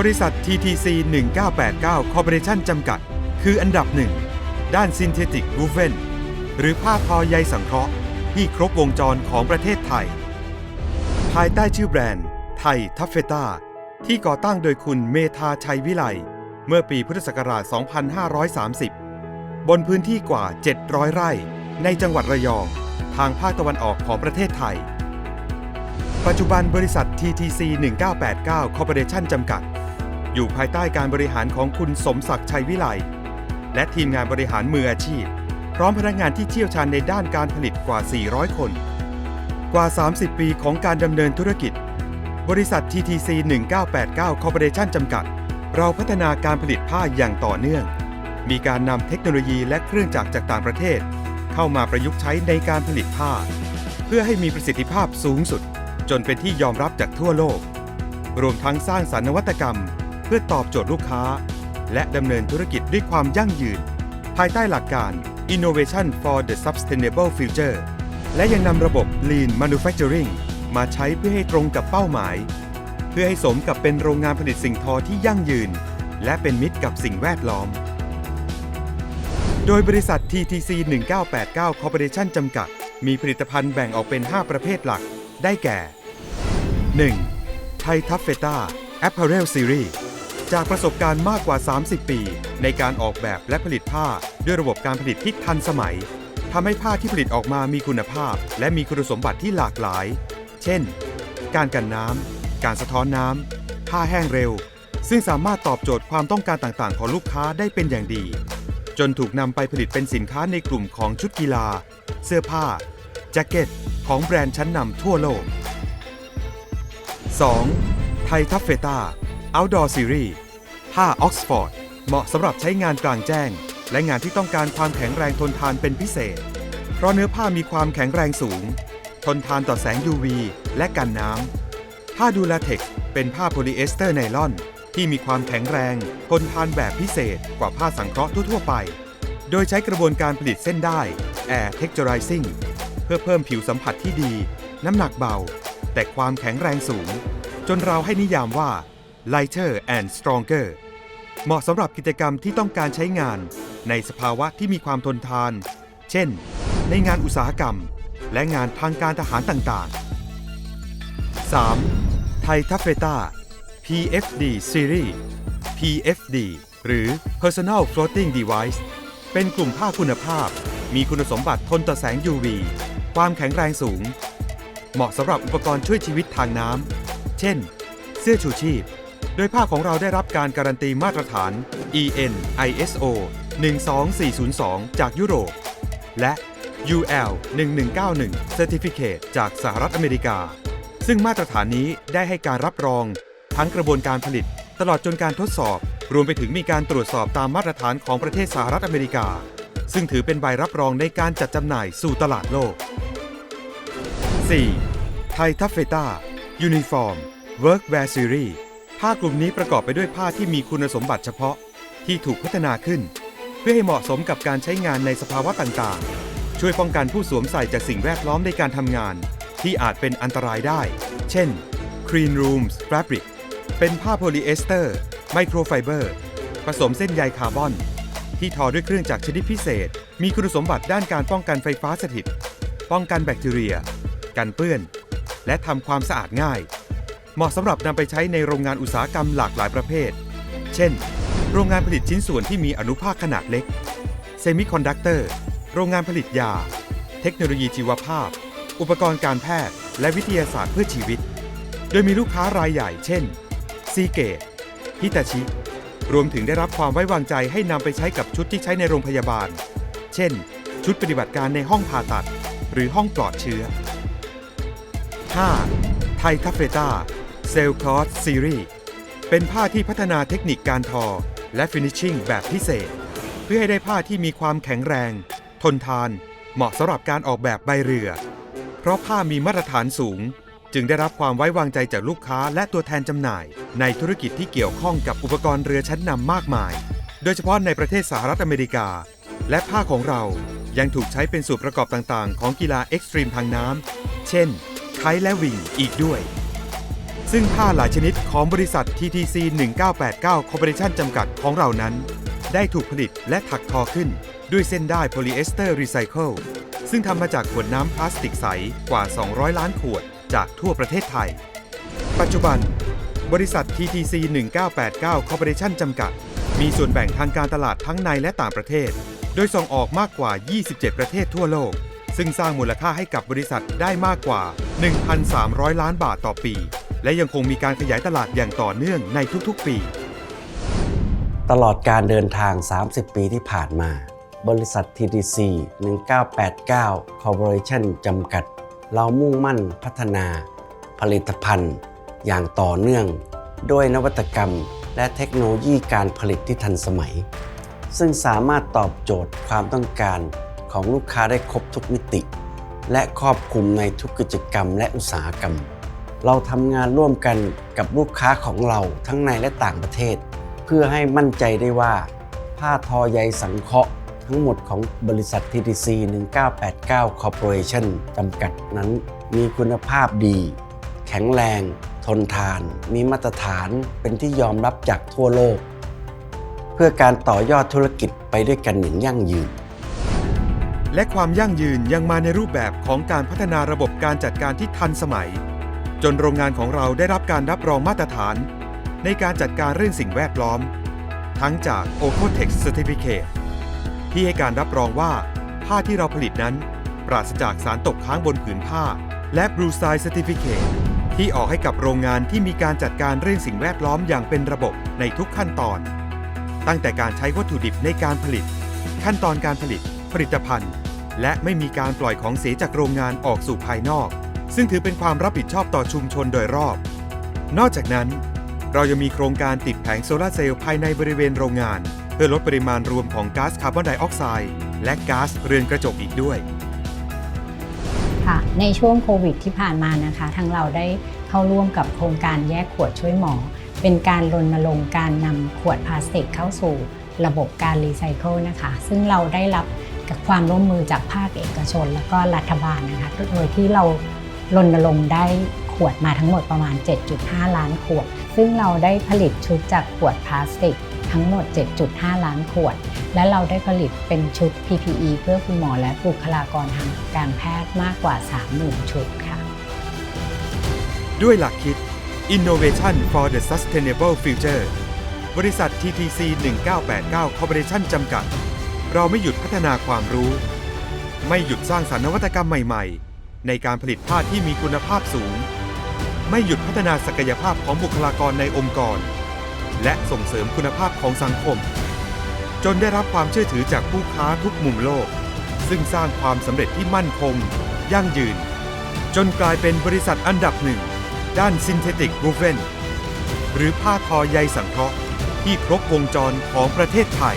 บริษัท TTC 1989 Corporation จำกัด คืออันดับหนึ่ง ด้าน Synthetic Woven หรือผ้าทอใยสังเคราะห์ ที่ครบวงจรของประเทศไทย ภายใต้ชื่อแบรนด์ ไทยทัฟเฟต้า ที่ก่อตั้งโดยคุณเมธาชัยวิไล เมื่อปีพุทธศักราช 2530 บนพื้นที่กว่า 700 ไร่ ในจังหวัดระยอง ทางภาคตะวันออกของประเทศไทยปัจจุบันบริษัท TTC 1989 Corporation จำกัด อยู่ภายใต้การบริหารของคุณสมศักดิ์ชัยวิไลและทีมงานบริหารมืออาชีพ พร้อมพนักงานที่เชี่ยวชาญในด้านการผลิตกว่า 400 คน กว่า 30 ปีของการดำเนินธุรกิจ บริษัท TTC 1989 Corporation จำกัด เราพัฒนาการผลิตผ้าอย่างต่อเนื่อง มีการนำเทคโนโลยีและเครื่องจักรจากต่างประเทศ เข้ามาประยุกต์ใช้ในการผลิตผ้า เพื่อให้มีประสิทธิภาพสูงสุด จนเป็นที่ยอมรับจากทั่วโลก รวมทั้งสร้างสรรค์นวัตกรรม เพื่อตอบโจทย์ลูกค้า และดำเนินธุรกิจด้วยความยั่งยืน ภายใต้หลักการ Innovation for the Sustainable Future และยังนำระบบ Lean Manufacturing มาใช้เพื่อให้ตรงกับเป้าหมาย เพื่อให้สมกับเป็นโรงงานผลิตสิ่งทอที่ยั่งยืน และเป็นมิตรกับสิ่งแวดล้อม โดยบริษัท TTC 1989 Corporation จำกัด มีผลิตภัณฑ์แบ่งออกเป็น 5 ประเภทหลัก ได้แก่ 1. ไททัฟเฟต้า Apparel Series จากประสบการณ์มากกว่า 30 ปี ในการออกแบบและผลิตผ้าด้วยระบบการผลิตที่ทันสมัยทำให้ผ้าที่ผลิตออกมามีคุณภาพ และมีคุณสมบัติที่หลากหลาย เช่น การกันน้ำ การสะท้อนน้ำ ผ้าแห้งเร็ว ซึ่งสามารถตอบโจทย์ความต้องการต่างๆ ของลูกค้าได้เป็นอย่างดี จนถูกนำไปผลิตเป็นสินค้าในกลุ่มของชุดกีฬา เสื้อผ้า แจ็คเก็ต ของแบรนด์ชั้นนำทั่วโลก 2. ไททัฟเฟต้า Outdoor Series ผ้าออกซฟอร์ด เหมาะสำหรับใช้งานกลางแจ้ง และงานที่ต้องการความแข็งแรงทนทานเป็นพิเศษ เพราะเนื้อผ้ามีความแข็งแรงสูง ทนทานต่อแสง UV และกันน้ำ ผ้าดูลาเท็กซ์เป็นผ้าโพลีเอสเตอร์ไนลอน ที่มีความแข็งแรง ทนทานแบบพิเศษกว่าผ้าสังเคราะห์ทั่วๆไป โดยใช้กระบวนการผลิตเส้นได้ Air Texturizing เพื่อเพิ่มผิวสัมผัสที่ดี น้ำหนักเบา แต่ความแข็งแรงสูง จนเราให้นิยามว่า lighter and stronger เหมาะสำหรับกิจกรรมที่ต้องการใช้งาน ในสภาวะที่มีความทนทาน เช่น ในงานอุตสาหกรรม และงานทางการทหารต่างๆ 3. ไททัฟเฟต้า PFD Series PFD หรือ Personal Floating Device เป็นกลุ่มผ้าคุณภาพ มีคุณสมบัติทนต่อแสง UV ความแข็งแรงสูง เหมาะสำหรับอุปกรณ์ช่วยชีวิตทางน้ำ เช่น เสื้อชูชีพ โดยผ้าของเราได้รับการการันตีมาตรฐาน EN ISO 12402 จากยุโรป และ UL 1191 Certificate จากสหรัฐอเมริกา ซึ่งมาตรฐานนี้ได้ให้การรับรอง ทั้งกระบวนการผลิต ตลอดจนการทดสอบ รวมไปถึงมีการตรวจสอบตามมาตรฐานของประเทศสหรัฐอเมริกา ซึ่งถือเป็นใบรับรองในการจัดจำหน่ายสู่ตลาดโลก 4. ไททัฟเฟต้ายูนิฟอร์ม Workwear Series ผ้ากลุ่มนี้ประกอบไปด้วยผ้าที่มีคุณสมบัติเฉพาะที่ถูกพัฒนาขึ้น เพื่อให้เหมาะสมกับการใช้งานในสภาวะต่างๆ ช่วยป้องกันผู้สวมใส่จากสิ่งแวดล้อมในการทำงาน ที่อาจเป็นอันตรายได้ เช่น Clean Rooms Fabric เป็นผ้าโพลีเอสเตอร์ไมโครไฟเบอร์ผสมเส้นใยคาร์บอน ที่ทอด้วยเครื่องจักรชนิดพิเศษ มีคุณสมบัติด้านการป้องกันไฟฟ้าสถิต ป้องกันแบคทีเรีย กันเปื้อน และทำความสะอาดง่าย เหมาะสำหรับนำไปใช้ในโรงงานอุตสาหกรรมหลากหลายประเภท เช่น โรงงานผลิตชิ้นส่วนที่มีอนุภาคขนาดเล็ก เซมิคอนดักเตอร์ โรงงานผลิตยา เทคโนโลยีชีวภาพ อุปกรณ์การแพทย์ และวิทยาศาสตร์เพื่อชีวิต โดยมีลูกค้ารายใหญ่ เช่น ซีเกตฮิตาชิ รวมถึงได้รับความไว้วางใจให้นำไปใช้กับชุดที่ใช้ในโรงพยาบาล เช่น ชุดปฏิบัติการในห้องผ่าตัด หรือห้องปลอดเชื้อ 5. ไททัฟเฟต้า เซลคลอสซีรีส์เป็นผ้าที่พัฒนาเทคนิคการทอ และฟินิชชิ่งแบบพิเศษ เพื่อให้ได้ผ้าที่มีความแข็งแรง ทนทาน เหมาะสำหรับการออกแบบใบเรือ เพราะผ้ามีมาตรฐานสูง จึงได้รับความไว้วางใจจากลูกค้าและตัวแทนจำหน่าย ในธุรกิจที่เกี่ยวข้องกับอุปกรณ์เรือชั้นนำมากมาย โดยเฉพาะในประเทศสหรัฐอเมริกา และผ้าของเรายังถูกใช้เป็นส่วนประกอบต่างๆ ของกีฬาเอ็กซ์ตรีมทางน้ำเช่นไคท์และวิงอีกด้วย ซึ่งผ้าหลายชนิดของบริษัท TTC 1989 Corporation จำกัดของเรานั้น ได้ถูกผลิตและถักทอขึ้น ด้วยเส้นได้โพลีเอสเตอร์รีไซเคิลซึ่งทำมาจากขวดน้ำพลาสติกใสกว่า 200 ล้านขวดจากทั่วประเทศไทย ปัจจุบัน บริษัท TTC 1989 Corporation จำกัด มีส่วนแบ่งทางการตลาดทั้งในและต่างประเทศ โดยส่งออกมากกว่า 27 ประเทศทั่วโลก ซึ่งสร้างมูลค่าให้กับบริษัทได้มากกว่า 1,300 ล้านบาทต่อปี และยังคงมีการขยายตลาดอย่างต่อเนื่องในทุกๆ ปี ตลอดการเดินทาง 30 ปีที่ผ่านมา บริษัท TTC 1989 Corporation จำกัด เรามุ่งมั่นพัฒนา ผลิตภัณฑ์ อย่างต่อเนื่อง ด้วยนวัตกรรม และเทคโนโลยีการผลิตที่ทันสมัย ซึ่งสามารถตอบโจทย์ความต้องการของลูกค้าได้ครบทุกมิติ และครอบคลุมในทุกกิจกรรมและอุตสาหกรรม เราทำงานร่วมกันกับลูกค้าของเราทั้งในและต่างประเทศ เพื่อให้มั่นใจได้ว่า ผ้าทอใยสังเคราะห์ทั้งหมดของบริษัท TTC 1989 Corporation จำกัดนั้น มีคุณภาพดี แข็งแรง ทนทาน มีมาตรฐานเป็นที่ยอมรับจากทั่วโลก เพื่อการต่อยอดธุรกิจไปด้วยกันอย่างยั่งยืน และความยั่งยืนยังมาในรูปแบบของการพัฒนาระบบการจัดการที่ทันสมัย จนโรงงานของเราได้รับการรับรองมาตรฐาน ในการจัดการเรื่องสิ่งแวดล้อม ทั้งจาก o c o t e x Certificate ที่ให้การรับรองว่าผ้าที่เราผลิตนั้น ปราศจากสารตกค้างบนผืนผ้า และ Blue Side Certificate ที่ออกให้กับโรงงานที่มีการจัดการเรื่องสิ่งแวดล้อมอย่างเป็นระบบในทุกขั้นตอน ตั้งแต่การใช้วัตถุดิบในการผลิต ขั้นตอนการผลิต ผลิตภัณฑ์ และไม่มีการปล่อยของเสียจากโรงงานออกสู่ภายนอก ซึ่งถือเป็นความรับผิดชอบต่อชุมชนโดยรอบ นอกจากนั้น เรายังมีโครงการติดแผงโซลาร์เซลล์ภายในบริเวณโรงงาน เพื่อลดปริมาณรวมของก๊าซคาร์บอนไดออกไซด์และก๊าซเรือนกระจกอีกด้วยค่ะในช่วงโควิดที่ผ่านมานะคะทางเราได้เข้าร่วมกับโครงการแยกขวดช่วยหมอ เป็นการรณรงค์การนำขวดพลาสติกเข้าสู่ระบบการรีไซเคิลนะคะ ซึ่งเราได้รับกับความร่วมมือจากภาคเอกชน แล้วก็รัฐบาลนะคะโดยที่เรา รณรงค์ได้ขวดมาทั้งหมดประมาณ 7.5 ล้านขวด ซึ่งเราได้ผลิตชุดจากขวดพลาสติก ทั้งหมด 7.5 ล้านขวด และเราได้ผลิตเป็นชุด PPE เพื่อคุณหมอและบุคลากรทางการแพทย์มากกว่า 30,000 ชุดค่ะ ด้วยหลักคิด Innovation for the Sustainable Future บริษัท TTC 1989 Corporation จำกัด เราไม่หยุดพัฒนาความรู้ ไม่หยุดสร้างสรรค์นวัตกรรมใหม่ ๆ ในการผลิตผ้าที่มีคุณภาพสูง ไม่หยุดพัฒนาศักยภาพของบุคลากรในองค์กร และส่งเสริมคุณภาพของสังคม จนได้รับความเชื่อถือจากผู้ค้าทุกมุมโลก ซึ่งสร้างความสำเร็จที่มั่นคง ยั่งยืน จนกลายเป็นบริษัทอันดับหนึ่ง ด้าน Synthetic Woven หรือผ้าทอใยสังเคราะห์ที่ครบวงจรของประเทศไทย